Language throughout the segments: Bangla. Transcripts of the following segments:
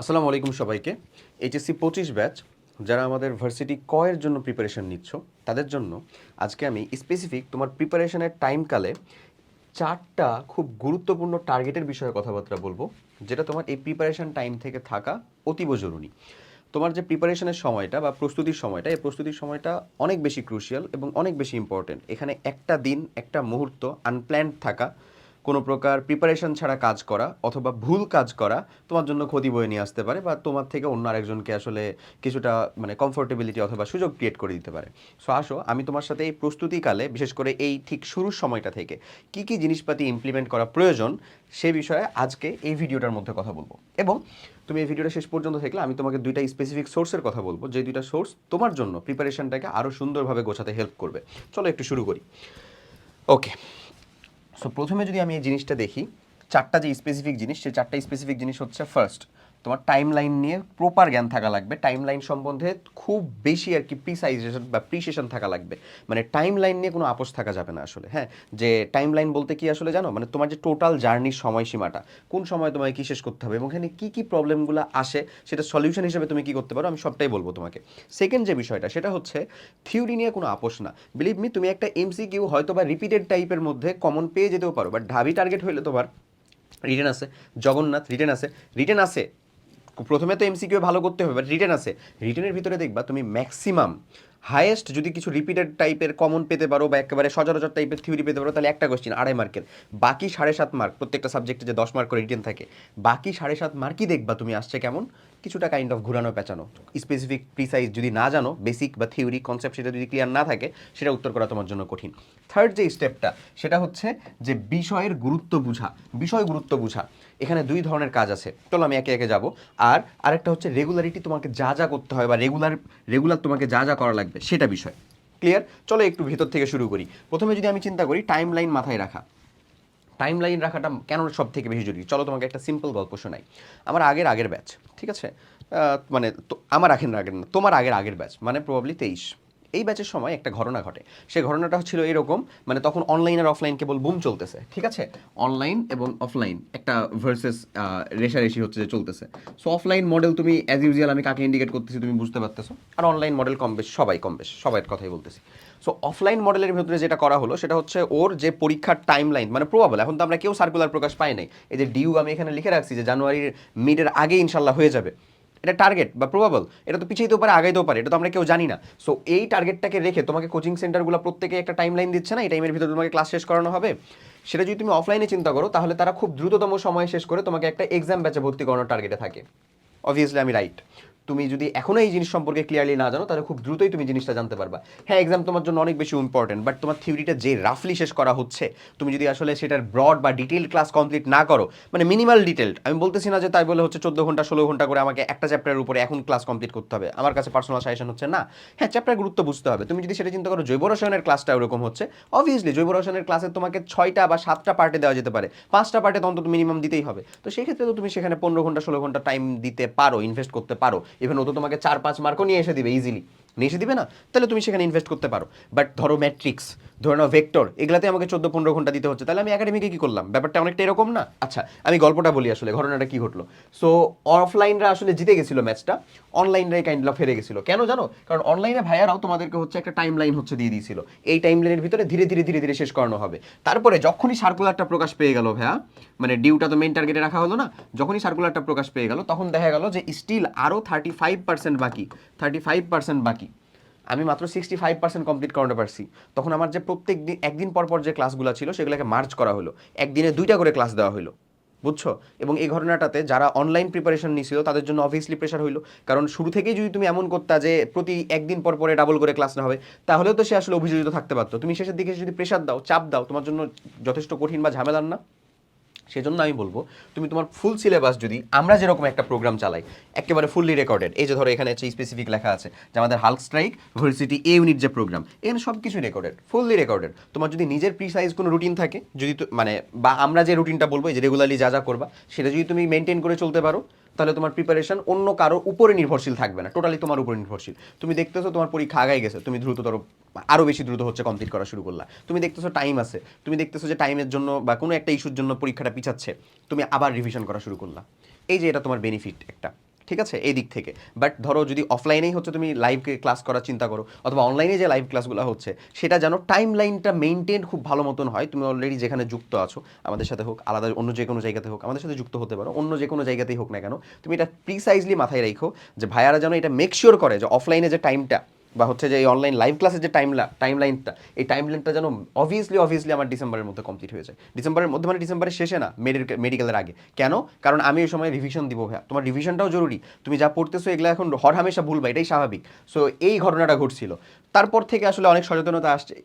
আসসালামু আলাইকুম সবাইকে। এইচএসসি পঁচিশ ব্যাচ, যারা আমাদের ভার্সিটি কয়ের জন্য প্রিপারেশন নিচ্ছ, তাদের জন্য আজকে আমি স্পেসিফিক তোমার প্রিপারেশনের টাইমকালে চারটা খুব গুরুত্বপূর্ণ টার্গেটের বিষয়ে কথাবার্তা বলব, যেটা তোমার এই প্রিপারেশন টাইম থেকে থাকা অতীব জরুরি। তোমার যে প্রিপারেশনের সময়টা বা প্রস্তুতির সময়টা, এই প্রস্তুতির সময়টা অনেক বেশি ক্রুশিয়াল এবং অনেক বেশি ইম্পর্টেন্ট এখানে একটা দিন, একটা মুহূর্ত আনপ্ল্যান্ড থাকা কোনো প্রকার প্রিপারেশন ছাড়া কাজ করা অথবা ভুল কাজ করা তোমার জন্য ক্ষতি বয়ে নিয়ে আসতে পারে বা তোমার থেকে অন্য আরেকজনকে আসলে কিছুটা মানে কমফোর্টেবিলিটি অথবা সুযোগ ক্রিয়েট করে দিতে পারে। সো আসো, আমি তোমার সাথে এই প্রস্তুতিকালে, বিশেষ করে এই ঠিক শুরুর সময়টা থেকে কি কি জিনিসপাতি ইমপ্লিমেন্ট করা প্রয়োজন সে বিষয়ে আজকে এই ভিডিওটার মধ্যে কথা বলব। এবং তুমি এই ভিডিওটা শেষ পর্যন্ত থাকলে আমি তোমাকে দুইটা স্পেসিফিক সোর্সের কথা বলব, যে দুইটা সোর্স তোমার জন্য প্রিপারেশনটাকে আরও সুন্দরভাবে গোছাতে হেল্প করবে। চলো একটু শুরু করি। ওকে সো প্রথমে যদি আমি এই জিনিসটা দেখি, চারটা যে স্পেসিফিক জিনিস, সেই চারটা স্পেসিফিক জিনিস হচ্ছে ফার্স্ট তোমার টাইম লাইন নিয়ে প্রপার জ্ঞান থাকা লাগবে। টাইম লাইন সম্বন্ধে খুব বেশি আর কি প্রিসাইজেশন বা প্রিসেশন থাকা লাগবে। মানে টাইম লাইন নিয়ে কোনো আপোষ থাকা যাবে না আসলে হ্যাঁ? যে টাইম লাইন বলতে কি আসলে জানো? মানে তোমার যে টোটাল জার্নির সময়সীমাটা, কোন সময় তোমাকে কী শেষ করতে হবে এবং এখানে কী কী প্রবলেমগুলো আসে, সেটা সলিউশন হিসেবে তুমি কি করতে পারো? আমি সবটাই বলব তোমাকে। সেকেন্ড যে বিষয়টা, সেটা হচ্ছে থিওরি নিয়ে কোনো আপোষ না। বিলিভ মি তুমি একটা এমসিকিউ হয়তো বা রিপিটেড টাইপের মধ্যে কমন পেয়ে যেতেও পারো বাট ঢাবি টার্গেট হইলে তোমার রিটেন আছে, জগন্নাথ রিটেন আছে রিটেন আছে প্রথমে তো এমসিকিউ ভালো করতে হবে বাট রিটেন আছে। রিটেনের ভিতরে দেখবা তুমি ম্যাক্সিমাম হায়েস্ট যদি কিছু রিপিটেড টাইপের কমন পেতে পারো বা একেবারে সচরাচর টাইপের থিওরি পেতে পারো, তাহলে একটা কোশ্চিন আড়াই মার্কের বাকি সাড়ে সাত মার্ক প্রত্যেকটা সাবজেক্টে যে দশ মার্ক করে রিটেন থাকে। বাকি সাড়ে সাত মার্কই দেখবা তুমি আসছে কেমন? কিছুটা কাইন্ড অফ ঘুরানো, পেঁচানো। স্পেসিফিক প্রিসাইজ যদি না জানো বেসিক বা থিওরি কনসেপ্ট সেটা যদি ক্লিয়ার না থাকে, সেটা উত্তর করা তোমার জন্য কঠিন। থার্ড যে স্টেপটা সেটা হচ্ছে যে বিষয়ের গুরুত্ব বুঝা। বিষয় গুরুত্ব বুঝা। এখানে দুই ধরনের কাজ আছে। চলো আমি একে একে যাব। আর আরেকটা হচ্ছে রেগুলারিটি তোমাকে যা যা করতে হয় বা রেগুলার রেগুলার তোমাকে যা যা করা লাগবে সেটা বিষয়। ক্লিয়ার চলো একটু ভেতর থেকে শুরু করি। প্রথমে যদি আমি চিন্তা করি টাইম লাইন মাথায় রাখা। টাইম লাইন রাখাটা কেন সব থেকে বেশি জরুরি? চলো তোমাকে একটা সিম্পল গল্প শোনাই। আমার আগের আগের ব্যাচ ঠিক আছে? মানে আমার আগের আগের না, তোমার আগের আগের ব্যাচ মানে প্রবাবলি তেইশ। এই ব্যাচের সময় একটা ঘটনা ঘটে। সেই ঘটনাটা ছিল এরকম মানে তখন অনলাইন আর অফলাইন কেবল বুম চলতেছে, ঠিক আছে? অনলাইন এবং অফলাইন একটা ভার্সেস রেশারেশি হচ্ছে যে চলতেছে। সো অফলাইন মডেল তুমি অ্যাজ ইউজুয়াল আমি কাকে ইন্ডিকেট করতেছি তুমি বুঝতে পারতেছো। আর অনলাইন মডেল কম বেশ, সবাই কম বেশ, সবাই কথাই বলতেছি। সো অফলাইন মডেলের ভেতরে যেটা করা হলো, সেটা হচ্ছে ওর যে পরীক্ষার টাইম লাইন মানে প্রবাবল এখন তো আমরা কেউ সার্কুলার প্রকাশ পাই নাই। এই যে ডিউ আমি এখানে লিখে রাখছি যে জানুয়ারির মিডের আগে ইনশাল্লাহ হয়ে যাবে। এটা টার্গেট বা প্রবাবল এটা তো পিছিয়েতেও পারে, আগাইতেও পারে, এটা তো আমরা কেউ জানি না। সো এই টার্গেটটাকে রেখে তোমাকে কোচিং সেন্টারগুলো প্রত্যেকে একটা টাইম লাইন দিচ্ছে না, এই টাইমের ভিতরে তোমাকে ক্লাস শেষ করানো হবে। সেটা যদি তুমি অফলাইনে চিন্তা করো, তাহলে তারা খুব দ্রুততম সময় শেষ করে তোমাকে একটা এক্সাম ব্যাচে ভর্তি করানোর টার্গেটে থাকে। অবভিয়াসলি আমি রাইট তুমি যদি এখনও এই জিনিস সম্পর্কে ক্লিয়ারলি না জানো, তাহলে খুব দ্রুতই তুমি জিনিসটা জানতে পারবা। হ্যাঁ এক্সাম তোমার জন্য অনেক বেশি ইম্পর্টেন্ট বাট তোমার থিওরিটা যে রাফলি শেষ করা হচ্ছে, তুমি যদি আসলে সেটার ব্রড বা ডিটেল ক্লাস কমপ্লিট না করো মানে মিনিমাল ডিটেলড আমি বলতেছি না যে তাই বলে হচ্ছে চোদ্দ ঘণ্টা, ষোলো ঘণ্টা করে আমাকে একটা চ্যাপ্টারের উপরে এখন ক্লাস কমপ্লিট করতে হবে। আমার কাছে পার্সোনাল সাজেশন হচ্ছে না। হ্যাঁ চ্যাপ্টার গুরুত্ব বুঝতে হবে। তুমি যদি সেটা চিন্তা করো জৈব রসায়নের ক্লাসটা ওরকম হচ্ছে অবভিয়াসলি জৈব রসায়নের ক্লাসে তোমাকে ছয়টা বা সাতটা পার্টে দেওয়া যেতে পারে। পাঁচটা পার্টে তো অন্তত মিনিমাম দিতেই হবে। তো সেই ক্ষেত্রে তো তুমি সেখানে পনেরো ঘণ্টা, ষোলো ঘণ্টা টাইম দিতে পারো ইনভেস্ট করতে পারো। ইভেন ও তো তোমাকে চার পাঁচ মার্কও নিয়ে এসে দিবে ইজিলি এসে দিবে না? তাহলে তুমি সেখানে ইনভেস্ট করতে পারো। বাট ধরো ম্যাট্রিক্স ধরে নাও ভেক্টর এগুলাতে আমাকে চোদ্দ পনেরো ঘণ্টা দিতে হচ্ছে। তাহলে আমি একাডেমিকে কি করলাম? ব্যাপারটা অনেকটা এরকম না? আচ্ছা আমি গল্পটা বলি আসলে, ঘটনাটা কি ঘটলো? সো অফলাইনরা আসলে জিতে গেছিল ম্যাচটা অনলাইনরাই কাইন্ড অফ হেরে গেছিল। কেন জানো? কারণ অনলাইনে ভাইয়ারাও তোমাদেরকে হচ্ছে একটা টাইম লাইন হচ্ছে দিয়ে দিয়েছিল। এই টাইম লাইনের ভিতরে ধীরে ধীরে ধীরে ধীরে শেষ করানো হবে। তারপরে যখনই সার্কুলারটা প্রকাশ পেয়ে গেল ভাইয়া মানে ডিউটা তো মেইন টার্গেটে রাখা হলো না, যখনই সার্কুলারটা প্রকাশ পেয়ে গেল, তখন দেখা গেল যে স্টিল আরও থার্টি ফাইভ পার্সেন্ট বাকি। থার্টি ফাইভ পার্সেন্ট বাকি। আমি মাত্র সিক্সটি ফাইভ পার্সেন্ট কমপ্লিট করাতে পারছি। তখন আমার যে প্রত্যেক দিন, একদিন পর পর যে ক্লাসগুলো ছিল, সেগুলোকে মার্চ করা হলো। একদিনে দুইটা করে ক্লাস দেওয়া হলো। বুঝছ? এবং এই ঘটনাটাতে যারা অনলাইন প্রিপারেশন নিছিল, তাদের জন্য অবভিয়াসলি প্রেশার হইল। কারণ শুরু থেকেই যদি তুমি এমন করতা যে প্রতি একদিন পর পরে ডাবল করে ক্লাস না হবে, তাহলেও তো সে আসলে অভিযোজিত থাকতে পারতো। তুমি শেষের দিকে যদি প্রেশার দাও, চাপ দাও, তোমার জন্য যথেষ্ট কঠিন বা ঝামেলার না। সেজন্য আমি বলব, তুমি তোমার ফুল সিলেবাস যদি আমরা যেরকম একটা প্রোগ্রাম চালাই, একেবারে ফুললি রেকর্ডেড এই যে ধরো এখানে হচ্ছে স্পেসিফিক লেখা আছে যে আমাদের hulk strike varsity A unit যে প্রোগ্রাম এখানে সব কিছুই রেকর্ডেড ফুললি রেকর্ডেড তোমার যদি নিজের প্রিসাইজ কোনো রুটিন থাকে, যদি মানে বা আমরা যে রুটিনটা বলব, এই যে রেগুলারলি যা যা করবা, সেটা যদি তুমি মেনটেন করে চলতে পারো তাহলে তোমার প্রিপারেশন অন্য কারও উপরে নির্ভরশীল থাকবে না। টোটালি তোমার উপরে নির্ভরশীল। তুমি দেখতেছো তোমার পরীক্ষা আগায় গেছে, তুমি দ্রুততর আরও বেশি দ্রুত হচ্ছে কমপ্লিট করা শুরু করলা। তুমি দেখতেছো টাইম আছে, তুমি দেখতেছো যে টাইমের জন্য বা কোনো একটা ইস্যুর জন্য পরীক্ষাটা পিছাচ্ছে, তুমি আবার রিভিশন করা শুরু করলা। এই যে এটা তোমার বেনিফিট একটা। ঠিক আছে? এই দিক থেকে। বাট ধরো যদি অফলাইনেই হচ্ছে, তুমি লাইভ ক্লাস করার চিন্তা করো, অথবা অনলাইনে যে লাইভ ক্লাসগুলো হচ্ছে, সেটা যেন টাইম লাইনটা মেনটেন খুব ভালো মতন হয়। তুমি অলরেডি যেখানে যুক্ত আছো, আমাদের সাথে হোক, আলাদা অন্য যে কোনো জায়গাতে হোক, আমাদের সাথে যুক্ত হতে পারো, অন্য যে কোনো জায়গাতেই হোক না কেন, তুমি এটা প্রিসাইজলি মাথায় রেখো যে ভাইয়ারা যেন এটা মেকশিওর করে যে অফলাইনে যে টাইমটা বা হচ্ছে যে এই অনলাইন লাইভ ক্লাসের যে টাইম টাইম লাইনটা এই টাইম লাইনটা যেন অবভিয়াসলি অবভিয়াসলি আমার ডিসেম্বরের মধ্যে কমপ্লিট হয়ে যায়। ডিসেম্বরের মধ্যে মানে ডিসেম্বরের শেষে না মেডিকেলের আগে। কেন? কারণ আমি এই সময় রিভিশন দিব ভাইয়া। তোমার রিভিশনটাও জরুরি। তুমি যা পড়তেছো এগুলো এখন হর হামেশা ভুলবা, এটাই স্বাভাবিক। সো এই ঘটনাটা ঘটছিল। তারপর থেকে আসলে অনেক সচেতনতা আসছে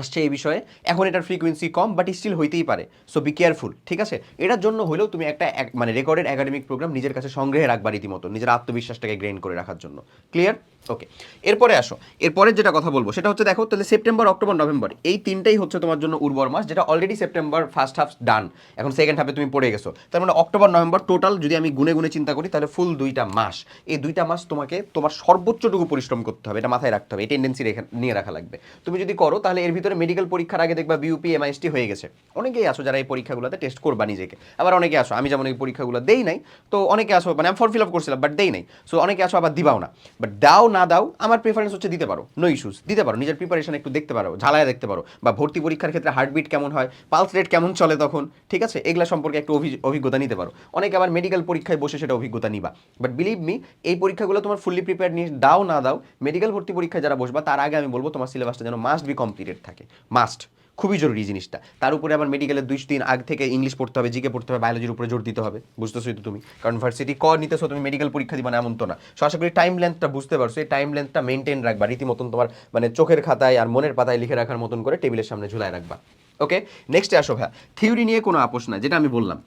আসছে এই বিষয়ে। এখন এটার ফ্রিকোয়েন্সি কম বাট স্টিল হইতেই পারে। সো বি কেয়ারফুল ঠিক আছে? এটার জন্য হলেও তুমি একটা মানে রেকর্ডেড একাডেমিক প্রোগ্রাম নিজের কাছে সংগ্রহে রাখবা রীতিমতো, নিজের আত্মবিশ্বাসটাকে গ্রেন করে রাখার জন্য। ক্লিয়ার ওকে এরপরে আসো। এরপরে যেটা কথা বলব, সেটা হচ্ছে দেখো, তাহলে সেপ্টেম্বর অক্টোবর নভেম্বর এই তিনটাই হচ্ছে তোমার জন্য উর্বর মাস, যেটা already September first half done এখন সেকেন্ড হাফে তুমি পড়ে গেছো। তার মানে অক্টোবর নভেম্বর টোটাল যদি আমি গুনে গুনে চিন্তা করি, তাহলে ফুল দুইটা মাস। এই দুইটা মাস তোমাকে, তোমার সর্বোচ্চটুকু পরিশ্রম করতে হবে, এটা মাথায় রাখতে হবে, এই টেন্ডেন্সি রেখে, নিয়ে রাখা লাগবে। তুমি যদি করো, তাহলে এর ভিতরে মেডিকেল পরীক্ষার আগে দেখবা বিউপি এমআইএসটি হয়ে গেছে। অনেকেই আসো যারা এই পরীক্ষাগুলোতে টেস্ট করবা নিজেকে। আবার অনেকে আসো, আমি যেমন এই পরীক্ষাগুলো দেই নাই, তো অনেকে আসো মানে আমি ফর্ম ফিল আপ করছিলাম বাট দেই নাই। সো অনেকে আসো আবার দিবাও না। বাট দাও না দাও, আমার প্রেফারেন্স হচ্ছে দিতে পারো। নো ইস্যুস দিতে পারো। নিজের প্রিপারেশন একটু দেখতে পারো, ঝালায় দেখতে পারো বা ভর্তি পরীক্ষার ক্ষেত্রে হার্টবিট কেমন হয় পালস রেট কেমন চলে তখন, ঠিক আছে? এগুলো সম্পর্কে একটু অভি- অভিজ্ঞতা নিতে পারো। অনেকে আবার মেডিকেল পরীক্ষায় বসে সেটা অভিজ্ঞতা নিবা। বাট বিলিভ মি এই পরীক্ষাগুলো তোমার ফুললি প্রিপেয়ার নিয়ে দাও, না দাও মেডিকেল ভর্তি পরীক্ষায় যারা বসবা, তার আগে আমি বলব তোমার সিলেবাসটা যেন মাস্ট বি কমপ্লিটেড থাকে। মাস্ট খুবই জরুরি জিনিসটা। তার উপরে আবার মেডিকেলের দুই দিন আগ থেকে ইংলিশ পড়তে হবে জিকে পড়তে হবে বায়োলজির উপরে জোর দিতে হবে। বুঝতেছো তো তুমি? কারণ ভার্সিটি ক নিতেছো, তুমি মেডিকেল পরীক্ষা দিবা না, এমন তো না। সো আশা করি টাইম লেন্থটা বুঝতে পারছ, এই টাইম লেন্থটা মেনটেন রাখবা। রীতিমতন তোমার মানে চোখের খাতায় আর মনের পাতায় লিখে রাখার মতন করে টেবিলের সামনে ঝুলায় রাখবা। ওকে নেক্সটে আসো ভাইয়া। থিওরি নিয়ে কোনো আপোষ না যেটা আমি বললাম।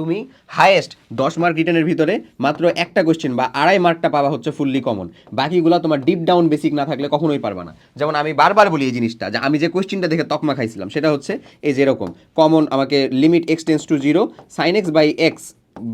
তুমি হায়েস্ট দশ মার্ক রিটার্নের ভিতরে মাত্র একটা কোশ্চেন বা আড়াই মার্কটা পাওয়া হচ্ছে ফুললি কমন বাকিগুলো তোমার ডিপ ডাউন বেসিক না থাকলে কখনোই পারবা না। যেমন আমি বারবার বলি এই জিনিসটা, যে আমি যে কোয়েশ্চেনটা দেখে তকমা খাইছিলাম, সেটা হচ্ছে এই যেরকম কমন আমাকে limit x tends to zero sine x by x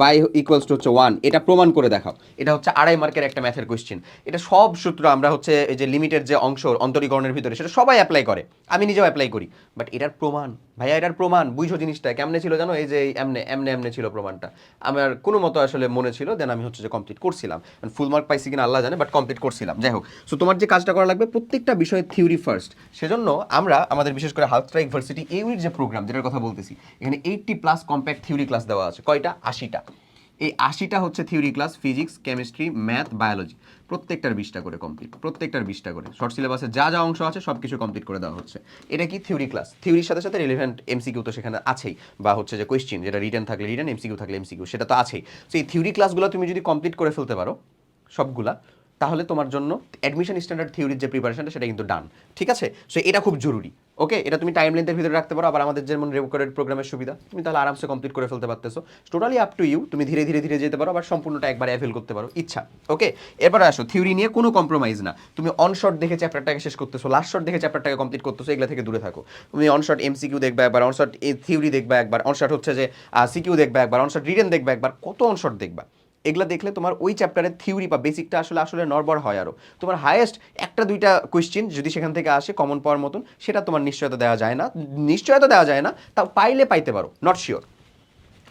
by equals to হচ্ছে ওয়ান এটা প্রমাণ করে দেখাও। এটা হচ্ছে আড়াই মার্কের একটা ম্যাথের কোশ্চেন এটা সব সূত্র আমরা হচ্ছে এই যে লিমিটের যে অংশ, অন্তরীকরণের ভিতরে, সেটা সবাই অ্যাপ্লাই করে। আমি নিজেও অ্যাপ্লাই করি। বাট এটার প্রমাণ, ভাইয়া এটার প্রমাণ, বুঝো জিনিসটা, কেমনে ছিল জানো? এই যে এমনে এমনে এমনে ছিল প্রমাণটা। আমার কোনো মতো আসলে মনে ছিল দেন আমি হচ্ছে যে কমপ্লিট করছিলাম। ফুল মার্ক পাইছি কিনা আল্লাহ জানে বাট কমপ্লিট করছিলাম। যাই হোক সো তোমার যে কাজটা করা লাগবে, প্রত্যেকটা বিষয়ে থিওরি ফার্স্ট সেজন্য আমরা, আমাদের বিশেষ করে হাউস স্ট্রাইক ভার্সিটি ইউনিট যে প্রোগ্রাম যেটার কথা বলতেছি, এখানে eighty plus compact theory class দেওয়া আছে। কয়টা? আশিটা। এই আশিটা হচ্ছে theory class physics chemistry math biology প্রত্যেকটার বিশটা করে কমপ্লিট প্রত্যেকটার বিশটা করে। শর্ট সিলেবাসে যা যা অংশ আছে সব কিছু কমপ্লিট করে দেওয়া হচ্ছে। এটা কি থিওরি ক্লাস থিওরির সাথে সাথে রিলেভেন্ট এমসিকিউ তো সেখানে আছেই। বা হচ্ছে যে কোয়েশ্চেন যেটা রিটার্ন থাকলে রিটার্ন এমসিকিউ থাকলে এমসিকিউ সেটা তো আছেই। তো এই থিওরি ক্লাসগুলো তুমি যদি কমপ্লিট করে ফেলতে পারো, সবগুলা তাহলে তোমার জন্য অ্যাডমিশন স্ট্যান্ডার্ড থিওরির যে প্রিপারেশনটা সেটা কিন্তু ডান ঠিক আছে? সো এটা খুব জরুরি ওকে এটা তুমি টাইম লেন্থের ভিতরে রাখতে পারো, আবার আমাদের যেমন রেকর্ডেড প্রোগ্রামের সুবিধা, তুমি তাহলে আরামসে কমপ্লিট করে ফেলতে পারতেছো। টোটালি আপ টু ইউ তুমি ধীরে ধীরে ধীরে যেতে পারো, আবার সম্পূর্ণটা একবার অ্যাভেল করতে পারো। ইচ্ছা ওকে এরপরে আসো থিওরি নিয়ে কোনো কম্প্রোমাইজ না। তুমি অনশট দেখে চ্যাপ্টারটাকে শেষ করতেছো লাস্ট শট দেখে চ্যাপ্টারটাকে কমপ্লিট করতেছো, এগুলো থেকে দূরে থাকো। তুমি অনশট এমসিকিউ দেখবে একবার অন অনশট থিওরি দেখবে একবার অনশট হচ্ছে যে সিকিউ দেখবে একবার অন অনশট রিটেন দেখবে একবার, কত অনশট দেখবা? এগুলা দেখলে তোমার ওই চ্যাপ্টারের থিওরি বা বেসিকটা আসলে আসলে নরবর হয় আরও তোমার হায়েস্ট একটা দুইটা কোয়েশ্চেন যদি সেখান থেকে আসে কমন পাওয়ার মতন, সেটা তোমার নিশ্চয়তা দেওয়া যায় না। নিশ্চয়তা দেওয়া যায় না তাও পাইলে পাইতে পারো not sure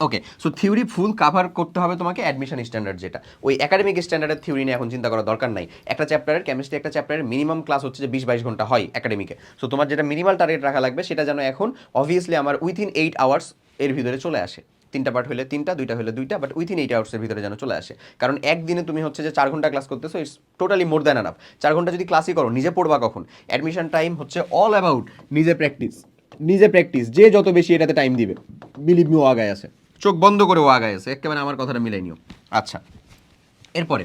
okay so theory full cover করতে হবে তোমাকে অ্যাডমিশন স্ট্যান্ডার্ড যেটা। ওই একাডেমিক স্ট্যান্ডার্ডের থিওরি নিয়ে এখন চিন্তা করার দরকার নাই। একটা চ্যাপ্টারের কেমিস্ট্রি একটা চ্যাপ্টারের মিনিমাম ক্লাস হচ্ছে যে বিশ বাইশ ঘণ্টা হয় একাডেমিকে সো তোমার যেটা মিনিমাল টার্গেট রাখা লাগবে, সেটা যেন এখন অবভিয়াসলি আমার উইথিন এইট আওয়ার্স এর ভিতরে চলে আসে। তিনটা পার্ট হলে তিনটা, দুইটা হলে দুইটা বাট উইথিন এইট আওয়ার্সের ভিতরে যেন চলে আসে। কারণ একদিনে তুমি হচ্ছে যে চার ঘণ্টা ক্লাস করতেছো it's totally more than enough চার ঘণ্টা যদি ক্লাসই করো, নিজে পড়বা কখন? অ্যাডমিশন টাইম হচ্ছে অল অ্যাবাউট নিজে প্র্যাকটিস নিজে প্র্যাকটিস যে যত বেশি এটাতে টাইম দিবে বিলিভ মি ও আগায় আছে। চোখ বন্ধ করে ও আগায় আছে, একেবারে আমার কথাটা মিলাই নিও। আচ্ছা এরপরে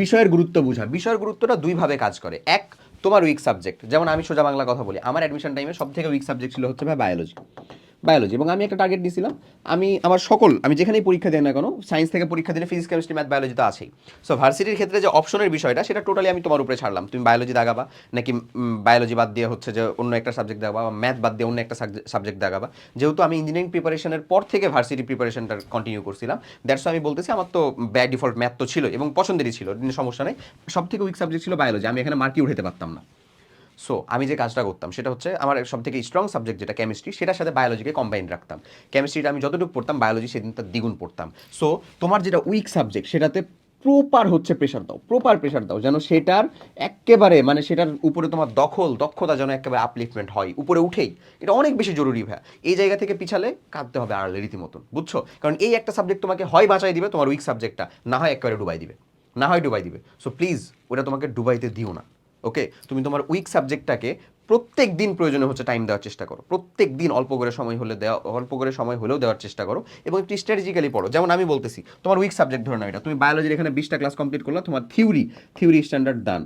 বিষয়ের গুরুত্ব বোঝা বিষয়ের গুরুত্বটা দুইভাবে কাজ করে। এক, তোমার উইক সাবজেক্ট যেমন আমি সোজা বাংলা কথা বলি, আমার অ্যাডমিশন টাইমে সব থেকে উইক সাবজেক্ট ছিল হচ্ছে ভাই বায়োলজি বায়োলজি এবং আমি একটা টার্গেট দিয়েছিলাম আমি আমার সকল, আমি যেখানেই পরীক্ষা দিই না কেন সায়েন্স থেকে পরীক্ষা দিলে ফিজিক্স কেমিস্ট্রি ম্যাথ বায়োলজি তো আছেই। সো ভার্সিটির ক্ষেত্রে যে অপশনের বিষয়টা, সেটা টোটালি আমি তোমার উপরে ছাড়লাম। তুমি বায়োলজি দাগাবা, নাকি বায়োলজি বাদ দিয়ে হচ্ছে যে অন্য একটা সাবজেক্ট দাগাবা, বা ম্যাথ বাদ দিয়ে অন্য একটা সাবজেক্ট দাগাবা। যেহেতু আমি ইঞ্জিনিয়ারিং প্রিপারেশনের পর থেকে ভার্সিটি প্রিপারেশনটা কন্টিনিউ করছিলাম দ্যাটস আমি বলতেছি আমার তো ব্যাড ডিফল্ট ম্যাথ তো ছিল এবং পছন্দেরই ছিল সমস্যা নেই। সব থেকে উইক সাবজেক্ট ছিল বায়োলজি আমি এখানে মার্কই উঠাতে পারতাম না। সো আমি যে কাজটা করতাম, সেটা হচ্ছে আমার সব থেকে স্ট্রং সাবজেক্ট যেটা কেমিস্ট্রি সেটার সাথে বায়োলজিকে কম্বাইন রাখতাম। কেমিস্ট্রিটা আমি যতটুকু পড়তাম বায়োলজি সেদিন তার দ্বিগুণ পড়তাম। সো তোমার যেটা উইক সাবজেক্ট সেটাতে প্রপার হচ্ছে প্রেশার দাও প্রপার প্রেশার দাও, যেন সেটার একেবারে মানে সেটার উপরে তোমার দখল, দক্ষতা যেন একেবারে আপলিফমেন্ট হয়, উপরে উঠেই। এটা অনেক বেশি জরুরি ভাইয়া। এই জায়গা থেকে পিছালে কাঁদতে হবে আড়ালে রীতিমতন, বুঝছ? কারণ এই একটা সাবজেক্ট তোমাকে হয় বাঁচাই দিবে তোমার উইক সাবজেক্টটা না হয় একেবারে ডুবাই দিবে। না হয় ডুবাই দিবে। সো প্লিজ ওটা তোমাকে ডুবাইতে দিও না। ওকে? তুমি তোমার উইক সাবজেক্টটাকে প্রত্যেক দিন প্রয়োজনে হচ্ছে টাইম দেওয়ার চেষ্টা করো। প্রত্যেক দিন অল্প করে সময় হলে দেওয়া, অল্প করে সময় হলেও দেওয়ার চেষ্টা করো এবং একটু স্ট্র্যাটেজিক্যালি পড়ো। যেমন আমি বলতেছি, তোমার উইক সাবজেক্ট ধরে নাও এটা। তুমি বায়োলজির এখানে বিশটা ক্লাস কমপ্লিট করল, তোমার theory theory standard done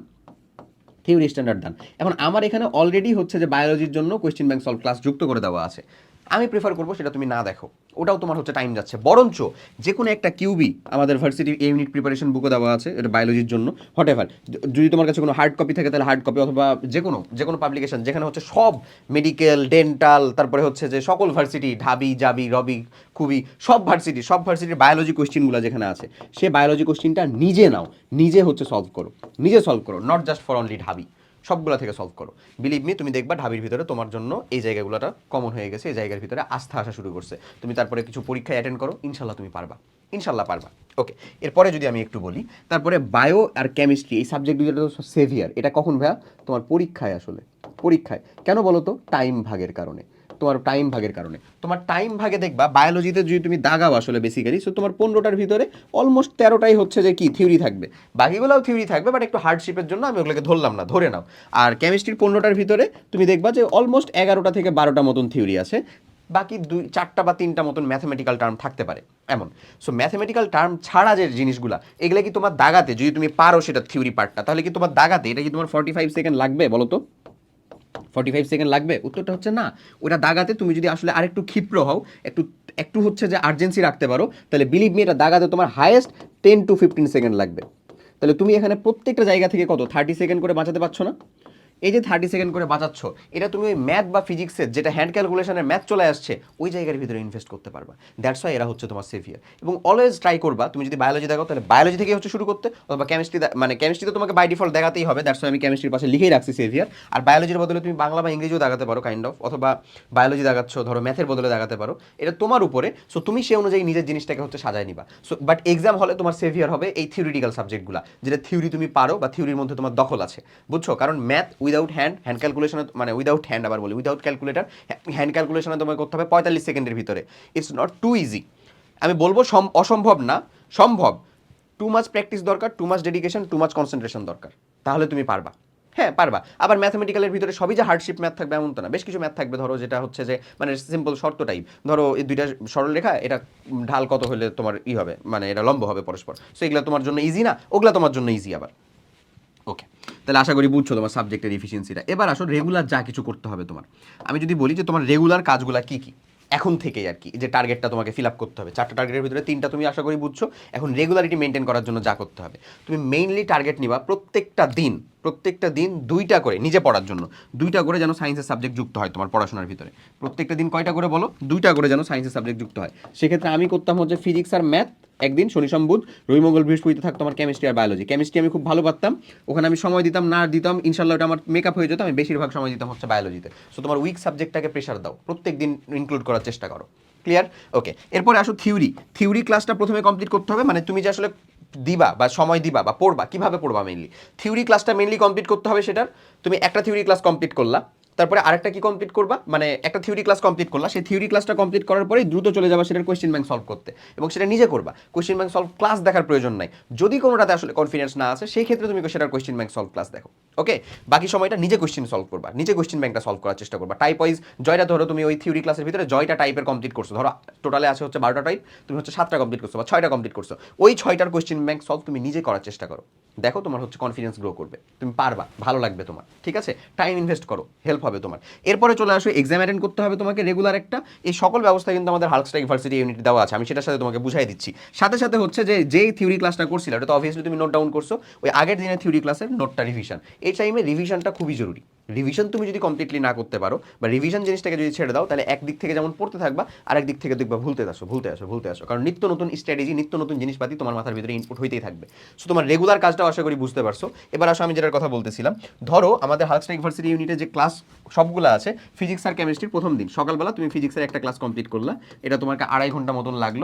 theory standard done এখন আমার এখানে অলরেডি হচ্ছে যে বায়োলজির জন্য কোয়েশ্চেন ব্যাংক সলভ ক্লাস যুক্ত করে দেওয়া আছে। আমি প্রেফার করব সেটা তুমি না দেখো। ওটাও তোমার হচ্ছে টাইম যাচ্ছে। বরঞ্চ যে কোনো একটা কিউবি আমাদের ভার্সিটি এ ইউনিট প্রিপারেশন বুকও দেওয়া আছে, এটা বায়োলজির জন্য হট এভার যদি তোমার কাছে কোনো হার্ড কপি থাকে, তাহলে হার্ড কপি অথবা যে কোনো যে কোনো পাবলিকেশন যেখানে হচ্ছে সব মেডিকেল ডেন্টাল তারপরে হচ্ছে যে সকল ভার্সিটি ঢাবি, জাবি, রবি, খুবই, সব ভার্সিটি সব ভার্সিটির বায়োলজি কোশ্চিনগুলো যেখানে আছে, সে বায়োলজি কোশ্চিনটা নিজে নাও, নিজে হচ্ছে সলভ করো। নিজে সলভ করো নট জাস্ট ফর অনলি ঢাবি। সবগুলো থেকে সলভ করো। বিলিভ মি তুমি দেখবা ঢাবির ভিতরে তোমার জন্য এই জায়গাগুলোটা কমন হয়ে গেছে, এই জায়গার ভিতরে আস্থা আসা শুরু করছে। তুমি তারপরে কিছু পরীক্ষা অ্যাটেন্ড করো, ইনশাল্লাহ তুমি পারবা। ইনশাল্লাহ পারবা। ওকে এরপরে যদি আমি একটু বলি, তারপরে বায়ো আর কেমিস্ট্রি এই সাবজেক্ট দুটো সেভিয়ার এটা কখন ভাইয়া? তোমার পরীক্ষায় আসলে। পরীক্ষায়। কেন বলো তো টাইম ভাগের কারণে। তোমার টাইম ভাগের কারণে। তোমার টাইম ভাগে দেখবা বায়োলজিতে যদি তুমি দাগাও আসলে বেসিক্যালি সো তোমার পনেরোটার ভিতরে অলমোস্ট তেরোটাই হচ্ছে যে কি থিওরি থাকবে। বাকিগুলোও থিওরি থাকবে বাট একটু হার্ডশিপের জন্য আমি ওগুলোকে ধরলাম না, ধরে নাও। আর কেমিস্ট্রির পনেরোটার ভিতরে তুমি দেখবা যে অলমোস্ট এগারোটা থেকে বারোটা মতন থিওরি আছে। বাকি দুই, চারটা বা তিনটা মতন ম্যাথমেটিক্যাল টার্ম থাকতে পারে, এমন। সো ম্যাথমেটিক্যাল টার্ম ছাড়া যে জিনিসগুলো, এগুলো কি তোমার দাগাতে, যদি তুমি পারো সেটা থিওরি পার্টটা তাহলে কি তোমার দাগাতে, এটা কি তোমার ফর্টি ফাইভ সেকেন্ড লাগবে বলো তো? ফর্টি ফাইভ সেকেন্ড লাগবে? উত্তরটা হচ্ছে না। ওটা দাগাতে তুমি যদি আসলে আরেকটু ক্ষিপ্র হও, একটু একটু হচ্ছে যে আর্জেন্সি রাখতে পারো, তাহলে বিলিভ মি এটা দাগাতে তোমার highest ten to fifteen second লাগবে। তাহলে তুমি এখানে প্রত্যেকটা জায়গা থেকে কত? থার্টি সেকেন্ড করে বাঁচাতে পারছ না? এই যে থার্টি সেকেন্ড করে বাঁচাচ্ছ, এটা তুমি ওই ম্যাথ বা ফিজিক্সের যেটা হ্যান্ড ক্যালকুলেশনের ম্যাথ চলে আসছে, ওই জায়গার ভিতরে ইনভেস্ট করতে পারবা। দ্যাটস ওয়াই এরা হচ্ছে তোমার সেভিয়ার এবং অলওয়েজ ট্রাই করবা, তুমি যদি বায়োলজি দেখো, তাহলে বায়োলজি থেকে হচ্ছে শুরু করতে, অথবা কেমিস্ট্রি মানে কেমিস্ট্রিতে তোমাকে বাই ডিফল্ট দেখাতেই হবে দ্যাটস ওয়াই আমি কেমিস্ট্রির পাশে লিখেই রাখছি সেভিয়ার আর বায়োলজির বদলে তুমি বাংলা বা ইংরেজিও দেখাতে পারো কাইন্ড অফ অথবা বায়োলজি দেখাচ্ছ, ধরো ম্যাথের বদলে দেখাতে পারো। এটা তোমার উপরে সো তুমি সেই অনুযায়ী নিজের জিনিসটাকে হচ্ছে সাজায় নিবা। সো বাট এক্সাম হলে তোমার সেভিয়ার হবে এই থিওরিটিক্যাল সাবজেক্টগুলো যেটা থিওরি তুমি পারো বা থিওরির মধ্যে তোমার দখল আছে। বুঝছ? কারণ ম্যাথ উইদাউট হ্যান্ড হ্যান্ড ক্যালকুলেশনে মানে উইদাউট হ্যান্ড আবার বলি উইদাউট ক্যালকুলেটার হ্যান্ড ক্যালকুলেশনে তোমাকে করতে হবে পঁয়তাল্লিশ সেকেন্ডের ভিতরে। ইটস নট টু ইজি আমি বলব অসম্ভব না, সম্ভব। টু মাচ প্র্যাকটিস দরকার too much dedication too much concentration দরকার। তাহলে তুমি পারবা। হ্যাঁ পারবা। আবার ম্যাথমেটিক্যালের ভিতরে সবই যে হার্ডশিপ ম্যাথ থাকবে এমন তো না। বেশ কিছু ম্যাথ থাকবে, ধরো যেটা হচ্ছে যে মানে সিম্পল শর্ত টাইপ ধরো এই দুইটা সরল রেখা, এটা ঢাল কত হলে তোমার ই হবে মানে এটা লম্ব হবে পরস্পর। সো এগুলো তোমার জন্য ইজি না, ওগুলো তোমার জন্য ইজি আবার। ওকে তাহলে আশা করি বুঝছ তোমার সাবজেক্টের এফিসিয়েন্সিটা এবার আসো রেগুলার যা কিছু করতে হবে তোমার। আমি যদি বলি যে তোমার রেগুলার কাজগুলো কী কী? এখন থেকেই আর কি যে টার্গেটটা তোমাকে ফিল আপ করতে হবে। চারটা টার্গেটের ভিতরে তিনটা তুমি আশা করি বুঝছ। এখন রেগুলারিটি মেনটেন করার জন্য যা করতে হবে। তুমি মেইনলি টার্গেট নিবা প্রত্যেকটা দিন প্রত্যেকটা দিন দুইটা করে, নিজে পড়ার জন্য, দুইটা করে যেন সায়েন্সের সাবজেক্ট যুক্ত হয় তোমার পড়াশোনার ভিতরে। প্রত্যেকটা দিন কয়টা করে বলো? দুইটা করে যেন সায়েন্সের সাবজেক্ট যুক্ত হয়। সেক্ষেত্রে আমি করতাম হচ্ছে ফিজিক্স আর ম্যাথ একদিন শনি সম্বুধ রবি মঙ্গল বৃহস্পতিতে থাকতো আমার কেমিস্ট্রি আর বায়োলজি কেমিস্ট্রি আমি খুব ভালো পারতাম, ওখানে আমি সময় দিতাম, না দিতাম ইনশাল্লাহ ওটা আমার মেকআপ হয়ে যেত, আমি বেশিরভাগ সময় দিতাম হচ্ছে বায়োলজিতে সো তোমার উইক সাবজেক্টটাকে প্রেশার দাও, প্রত্যেক দিন ইনক্লুড করার চেষ্টা করো। ক্লিয়ার ওকে এরপরে আসো থিওরি থিওরি ক্লাসটা প্রথমে কমপ্লিট করতে হবে মানে তুমি যে আসলে দিবা বা সময় দিবা বা পড়বা, কীভাবে পড়বা মেনলি থিওরি ক্লাসটা মেনলি কমপ্লিট করতে হবে সেটার। তুমি একটা থিওরি ক্লাস কমপ্লিট করলা। তারপরে আরেকটা কি কমপ্লিট করবা? মানে একটা থিওরি ক্লাস কমপ্লিট করলা। সেই থিওরি ক্লাসটা কমপ্লিট করার পরেই দ্রুত চলে যাবা সেটার কোয়েশ্চেন ব্যাংক সলভ করতে। এবং সেটা নিজে করবা। কোয়েশ্চেন ব্যাংক সলভ ক্লাস দেখার প্রয়োজন নাই। যদি কোনোটাতে আসলে কনফিডেন্স না আছে সেই ক্ষেত্রে তুমি সেটার কোয়েশ্চেন ব্যাংক সলভ ক্লাস দেখো। ওকে বাকি সময়টা নিজে কোয়েশ্চেন সলভ করবা। নিজে কোয়েশ্চেন ব্যাংকটা সলভ করার চেষ্টা করবা। টাইপ ওয়াইজ জয়টা ধরো তুমি ওই থিওরি ক্লাসের ভিতরে জয়টা টাইপের কমপ্লিট করছ। ধরো টোটালে আছে হচ্ছে বারোটা টাইপ তুমি হচ্ছে সাতটা কমপ্লিট করছ বা ছয়টা কমপ্লিট করছ। ওই ছয়টার কোয়েশ্চেন ব্যাংক সলভ তুমি নিজে করার চেষ্টা করো। দেখো তোমার হচ্ছে কনফিডেন্স গ্রো করবে। তুমি পারবা, ভালো লাগবে তোমার, ঠিক আছে? টাইম ইনভেস্ট করো হেল্প হবে তোমার। এরপরে চলে আসো এক্সাম অ্যাটেন্ড করতে হবে তোমাকে রেগুলার একটা। এই সকল ব্যবস্থা কিন্তু আমাদের হালস্টা ইউনিভার্সিটি ইউনিট দেওয়া আছে, আমি সেটার সাথে তোমাকে বুঝাই দিচ্ছি। সাথে সাথে হচ্ছে যে, যেই থিওরি ক্লাসটা করছিল, ওটা তো অবভিয়াসলি তুমি নোট ডাউন করছ, ওই আগের দিনের থিওরি ক্লাসের নোটটা রিভিশন এই টাইমে রিভিশনটা খুবই জরুরি। রিভিশন তুমি যদি কমপ্লিটলি না করতে পারো, বা রিভিশন জিনিসটাকে যদি ছেড়ে দাও, তাহলে একদিক থেকে যেমন পড়তে থাকবা আরেক দিক থেকে দেখবা ভুলতে আসো ভুলতে আসো ভুলতে আসো। কারণ নিত্য নতুন স্ট্র্যাটেজি নিত্য নতুন জিনিসপাতি তোমার মাথার ভিতরে ইনপুট হইতেই থাকবে। সো তোমার রেগুলার কাজটাও আশা করি বুঝতে পারছ। এবার আসো আমি যেটার কথা বলতেছিলাম। ধরো, আমাদের হালস্টা ইউনিভার্সিটি ইউনিটে যে ক্লাস সবগুলো আছে ফিজিক্স আর কেমিস্ট্রির প্রথম দিন। সকালবেলা তুমি ফিজিক্সের একটা ক্লাস কমপ্লিট করলা। এটা তোমাকে আড়াই ঘণ্টা মতন লাগল।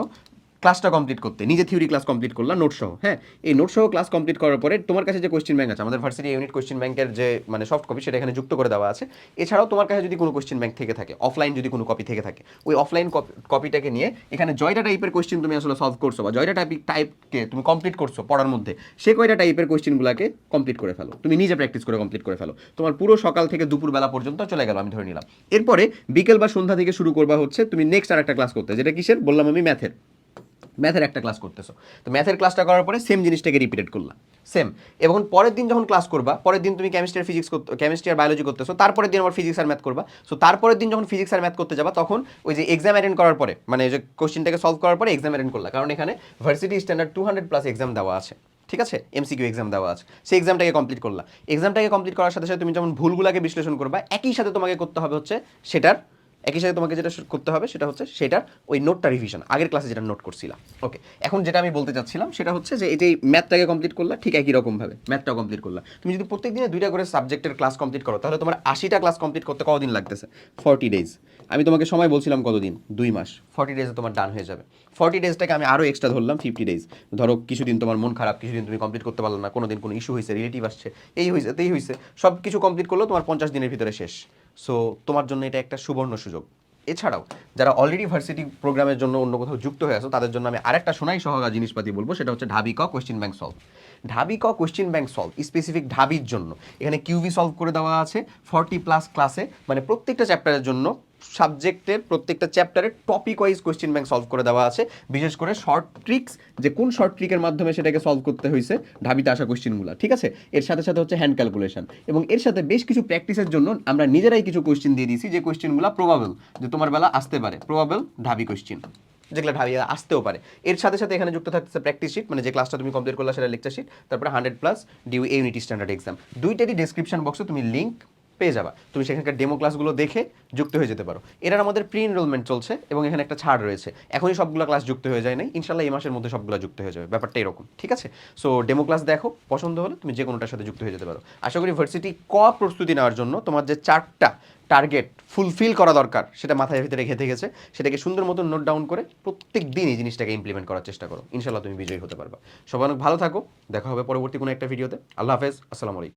ক্লাসটা কমপ্লিট করতে। নিজে থিওরি ক্লাস কমপ্লিট করলাম নোট সহ হ্যাঁ? এই নোট সহ ক্লাস কমপ্লিট করার পরে তোমার কাছে যে কোশ্চেন ব্যাংক আছে, আমাদের ভার্সিটি ইউনিট কোশ্চেন ব্যাংকের যে মানে সফট কপি সেটা এখানে যুক্ত করে দেওয়া আছে। এছাড়াও তোমার কাছে যদি কোনো কোশ্চেন ব্যাংক থেকে থাকে অফলাইন যদি কোনো কপি থেকে থাকে, ওই অফলাইন কপিটাকে নিয়ে এখানে জয়টা টাইপের কোশ্চেন তুমি আসলে সলভ করছ বা জয়টা টাইপ টাইপকে তুমি কমপ্লিট করছ পড়ার মধ্যে, সে কয়টা টাইপের কোশ্চেনগুলোকে কমপ্লিট করে ফেলো। তুমি নিজে প্র্যাকটিস করে কমপ্লিট করে ফেলো। তোমার পুরো সকাল থেকে দুপুর বেলা পর্যন্ত চলে গেল, আমি ধরে নিলাম। এরপরে বিকেল বা সন্ধ্যা থেকে শুরু করবা হচ্ছে, তুমি নেক্সট আর একটা ক্লাস করতে, যেটা কিসের? বললাম আমি ম্যাথের ম্যাথের একটা ক্লাস করতেছো। তো ম্যাথের ক্লাসটা করার পরে সেম জিনিসটাকে রিপিটেড করলাম সেম এবং পরের দিন যখন ক্লাস করবা, পরের দিন তুমি কেমিস্ট্রি আর ফিজিক্স কেমিস্ট্রি আর বায়োলজি করতেছো, তারপরের দিন আবার ফিজিক্স আর ম্যাথ করবা। সো তারপরের দিন যখন ফিজিক্স আর ম্যাথ করতে যাবা, তখন ওই যে এক্সাম অ্যাটেন্ড করার পরে মানে যে কোশ্চেনটাকে সলভ করার পরে এক্সাম অ্যাটেন্ড করলা। কারণ এখানে varsity standard two hundred plus exam দেওয়া আছে। ঠিক আছে? এমসিকিউ এক্সাম দেওয়া আছে। সেই এক্সামটাকে কমপ্লিট করলা। এক্সামটাকে কমপ্লিট করার সাথে সাথে তুমি যেমন ভুলগুলোকে বিশ্লেষণ করবা, একই সাথে তোমাকে করতে হবে হচ্ছে সেটার একই সাথে তোমাকে যেটা করতে হবে সেটা হচ্ছে সেটার ওই নোটটা রিভিশন আগের ক্লাসে যেটা নোট করছিলাম। ওকে এখন যেটা আমি বলতে চাচ্ছিলাম সেটা হচ্ছে যে এটাই ম্যাথটাকে কমপ্লিট করলা, ঠিক একই রকমভাবে ম্যাথটাও কমপ্লিট করলা। তুমি যদি প্রত্যেক দিনে দুইটা করে সাবজেক্টের ক্লাস কমপ্লিট করো, তাহলে তোমার আশিটা ক্লাস কমপ্লিট করতে কতদিন লাগতেছে? ফর্টি ডেজ আমি তোমাকে সময় বলছিলাম কতদিন? দুই মাস। ফর্টি ডেজে তোমার ডান হয়ে যাবে। ফর্টি ডেজটাকে আমি আরও এক্সট্রা ধরলাম ফিফটি ডেজ ধরো কিছুদিন তোমার মন খারাপ, কিছুদিন তুমি কমপ্লিট করতে পারল না কোনো দিন কোনো ইস্যু হয়েছে রিলেটিভ আসছে, এই হয়েছে তেই হয়েছে সব কিছু কমপ্লিট করল তোমার পঞ্চাশ দিনের ভিতরে শেষ। সো তোমার জন্য এটা একটা সুবর্ণ সুযোগ। এছাড়াও, যারা অলরেডি ভার্সিটি প্রোগ্রামের জন্য অন্য কোথাও যুক্ত হয়ে আছো, তাদের জন্য আমি আরেকটা সোনাই সহগা জিনিসপাতি বলব, সেটা হচ্ছে ঢাবি ক কোয়েশ্চেন ব্যাংক সলভ ঢাবি ক কোয়েশ্চেন ব্যাংক সলভ স্পেসিফিক ঢাবির জন্য। এখানে কিউবি সলভ করে দেওয়া আছে ফর্টি প্লাস ক্লাসে মানে প্রত্যেকটা চ্যাপ্টারের জন্য সাবজেক্টের প্রত্যেকটা চ্যাপ্টারে topic wise question bank solve করে দেওয়া আছে। বিশেষ করে শর্ট ট্রিক্স যে কোন শর্ট ট্রিকের মাধ্যমে সেটাকে সলভ করতে হয়েছে ঢাবিতে আসা কোশ্চেনগুলো ঠিক আছে? এর সাথে সাথে হচ্ছে হ্যান্ড ক্যালকুলেশন এবং এর সাথে বেশ কিছু প্র্যাকটিসের জন্য আমরা নিজেরাই কিছু কোশ্চেন দিয়ে দিয়েছি, যে কোশ্চেনগুলো প্রবাবল যে তোমার বেলা আসতে পারে প্রবাবল ঢাবি কোশ্চেন যেগুলো ঢাবি আসতেও পারে। এর সাথে সাথে এখানে যুক্ত থাকতেছে প্র্যাকটিস শিট মানে যে ক্লাসটা তুমি কমপ্লিট করলা সেটা লেকচার শিট তারপরে hundred plus D unit standard exam দুইটারই ডিসক্রিপশন বক্সে তুমি লিঙ্ক পেয়ে যাবা। তুমি সেখানকার ডেমো ক্লাসগুলো দেখে যুক্ত হয়ে যেতে পারো। এটার আমাদের প্রি এনরোলমেন্ট চলছে এবং এখানে একটা ছাড় রয়েছে। এখনই সবগুলো ক্লাস যুক্ত হয়ে যায় নাই। ইনশাল্লাহ এই মাসের মধ্যে সবগুলো যুক্ত হয়ে যাবে। ব্যাপারটা এরকম, ঠিক আছে? সো ডেমো ক্লাস দেখো, পছন্দ হলে তুমি যে কোনোটার সাথে যুক্ত হয়ে যেতে পারো। আশা করি ভার্সিটি ক প্রস্তুতি নেওয়ার জন্য তোমার যে চারটা টার্গেট ফুলফিল করা দরকার, সেটা মাথায় ভিতরে ঘেঁথে গেছে সেটাকে সুন্দর মতো নোট ডাউন করে প্রত্যেক দিন এই জিনিসটাকে ইমপ্লিমেন্ট করার চেষ্টা করো। ইনশাল্লাহ তুমি বিজয়ী হতে পারবা। সবাই অনেক ভালো থাকো। দেখা হবে পরবর্তী কোনো একটা ভিডিওতে আল্লাহ হাফেজ। আসসালামু আলাইকুম।